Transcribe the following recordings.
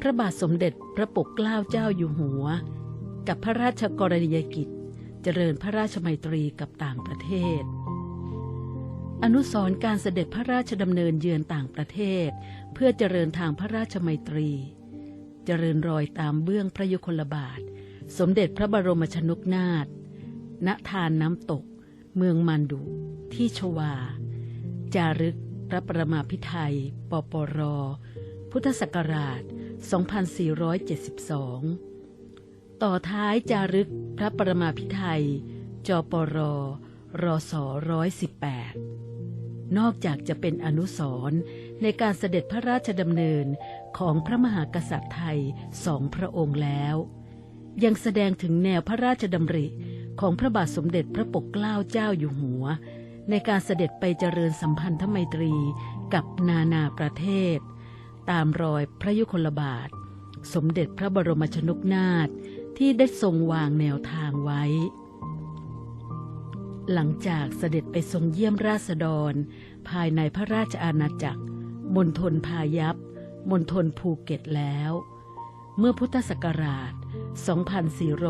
พระบาทสมเด็จพระปกเกล้าเจ้าอยู่หัว กับพระราชกรณียกิจ เจริญพระราชมัยตรีกับต่างประเทศ อนุสรการเสด็จพระราชดำเนินเยือนต่างประเทศ เพื่อเจริญทางพระราชมัยตรี เจริญรอยตามเบื้องพระยุคลบาท สมเด็จพระบรมชนกนาถณทานน้ำตก เมืองมันดุ ที่ชวา จารึกพระประมาพิไทยปปร พุทธศักราช 2472 ต่อท้ายจารึกพระประมาพิไทย จปร รศ118 นอกจากจะเป็นอนุสรณ์ในการเสด็จพระราชดำเนินของพระมหากษัตริย์ไทยสองพระองค์แล้ว ยังแสดงถึงแนวพระราชดำริของพระบาทสมเด็จพระปกเกล้าเจ้าอยู่หัว ในการเสด็จไปเจริญสัมพันธไมตรีกับนานาประเทศ ตามรอยพระยุคลบาท สมเด็จพระบรมชนกนาถที่ได้ทรงวางแนวทางไว้ หลังจากเสด็จไปทรงเยี่ยมราษฎร ภายในพระราชอาณาจักร มณฑลพายัพมณฑลภูเก็ตแล้ว เมื่อพุทธศักราช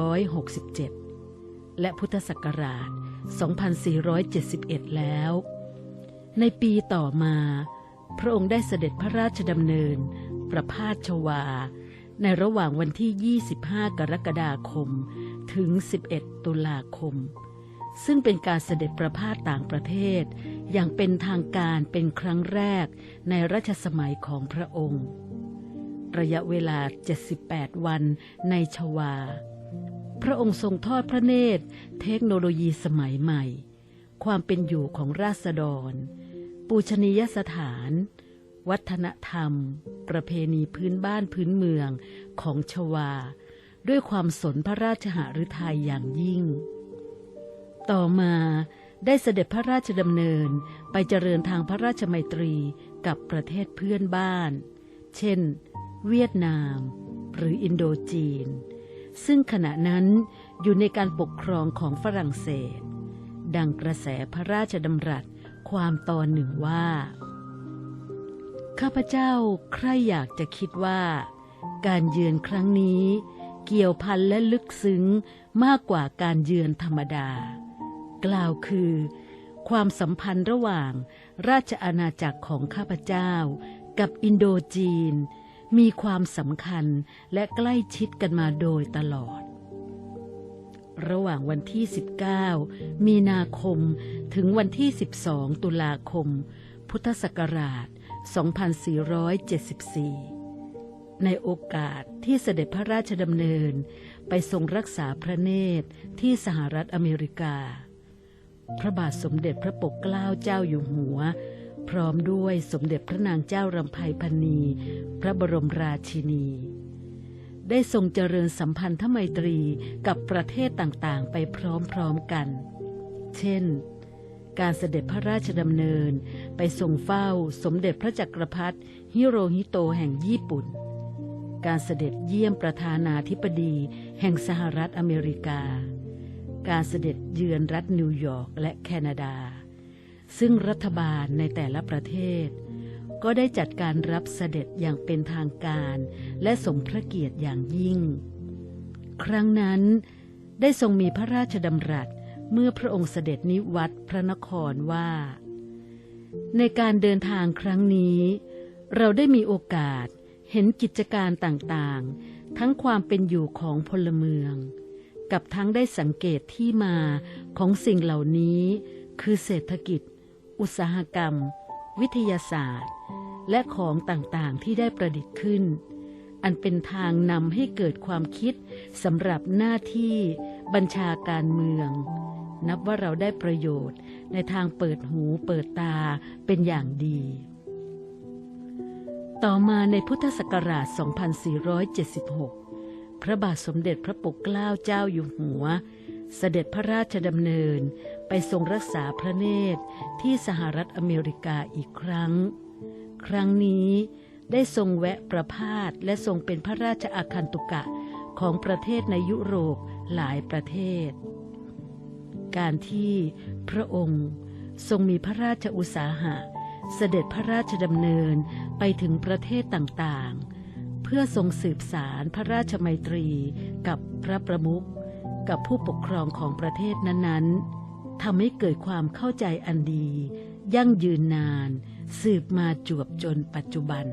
2467 และพุทธศักราช 2471 แล้ว ในปีต่อมา พระองค์ได้เสด็จพระราชดำเนิน ประพาสชวา ในระหว่างวันที่ 25 กรกฎาคม ถึง 11 ตุลาคม ซึ่งเป็นการเสด็จประพาสต่างประเทศ อย่างเป็นทางการเป็นครั้งแรกในรัชสมัยของพระองค์ ระยะเวลา 78 วันในชวา พระองค์ทรงทอดพระเนตร เทคโนโลยีสมัยใหม่ ความเป็นอยู่ของราษฎร ปูชนียสถาน วัฒนธรรม ประเพณีพื้นบ้านพื้นเมืองของชวา ด้วยความสนพระราชหฤทัยอย่างยิ่ง ต่อมาได้เสด็จพระราชดำเนินไปเจริญทางพระราชมัยตรีกับประเทศเพื่อนบ้าน เช่น เวียดนาม หรืออินโดจีน ซึ่งขณะนั้นอยู่ในการปกครองของฝรั่งเศส ดังกระแสพระราชดำรัส ความตอนหนึ่งว่า ข้าพเจ้าใครอยากจะคิดว่า การเยือนครั้งนี้เกี่ยวพันและลึกซึ้งมากกว่าการเยือนธรรมดา กล่าวคือ ความสัมพันธ์ระหว่างราชอาณาจักรของข้าพเจ้า กับอินโดจีน มีความสำคัญและใกล้ชิดกันมาโดยตลอด ระหว่างวันที่ 19 มีนาคมถึงวันที่ 12 ตุลาคม พุทธศักราช 2474 ในโอกาสที่เสด็จพระราชดำเนินไปทรงรักษาพระเนตรที่สหรัฐอเมริกา พระบาทสมเด็จพระปกเกล้าเจ้าอยู่หัว พร้อมด้วยสมเด็จพระนางเจ้ารำไพพรรณีพระบรมราชินี ได้ทรงเจริญสัมพันธไมตรีกับประเทศต่างๆ ไปพร้อมๆกัน เช่น การเสด็จพระราชดำเนินไปทรงเฝ้าสมเด็จพระจักรพรรดิฮิโรฮิโตแห่งญี่ปุ่น การเสด็จเยี่ยมประธานาธิบดีแห่งสหรัฐอเมริกา การเสด็จเยือนรัฐนิวยอร์กและแคนาดา ซึ่งรัฐบาลในแต่ละประเทศ ก็ได้จัดการรับเสด็จอย่างเป็นทางการ และสมพระเกียรติอย่างยิ่ง ครั้งนั้นได้ทรงมีพระราชดำรัสเมื่อพระองค์เสด็จนิวัตพระนครว่า ในการเดินทางครั้งนี้ เราได้มีโอกาสเห็นกิจการต่างๆ ทั้งความเป็นอยู่ของพลเมือง กับทั้งได้สังเกตที่มาของสิ่งเหล่านี้ คือเศรษฐกิจ อุตสาหกรรม วิทยาศาสตร์ และของต่างๆที่ได้ประดิษฐ์ขึ้น อันเป็นทางนำให้เกิดความคิดสำหรับหน้าที่บัญชาการเมือง นับว่าเราได้ประโยชน์ในทางเปิดหูเปิดตาเป็นอย่างดี ต่อมาในพุทธศักราช 2476 พระบาทสมเด็จพระปกเกล้าเจ้าอยู่หัว เสด็จพระราชดำเนินไปทรงรักษาพระเนตรที่สหรัฐอเมริกาอีกครั้ง ครั้งนี้ได้ทรงแวะประพาสและทรงเป็นพระราชอาคันตุกะของประเทศในยุโรปหลายประเทศ การที่พระองค์ทรงมีพระราชอุตสาหะ เสด็จพระราชดำเนินไปถึงประเทศต่างๆ เพื่อทรงสืบสารพระราชมัยตรีกับพระประมุข กับผู้ปกครองของประเทศนั้นๆทำให้เกิดความเข้าใจอันดี ยั่งยืนนาน สืบมาจวบจนปัจจุบัน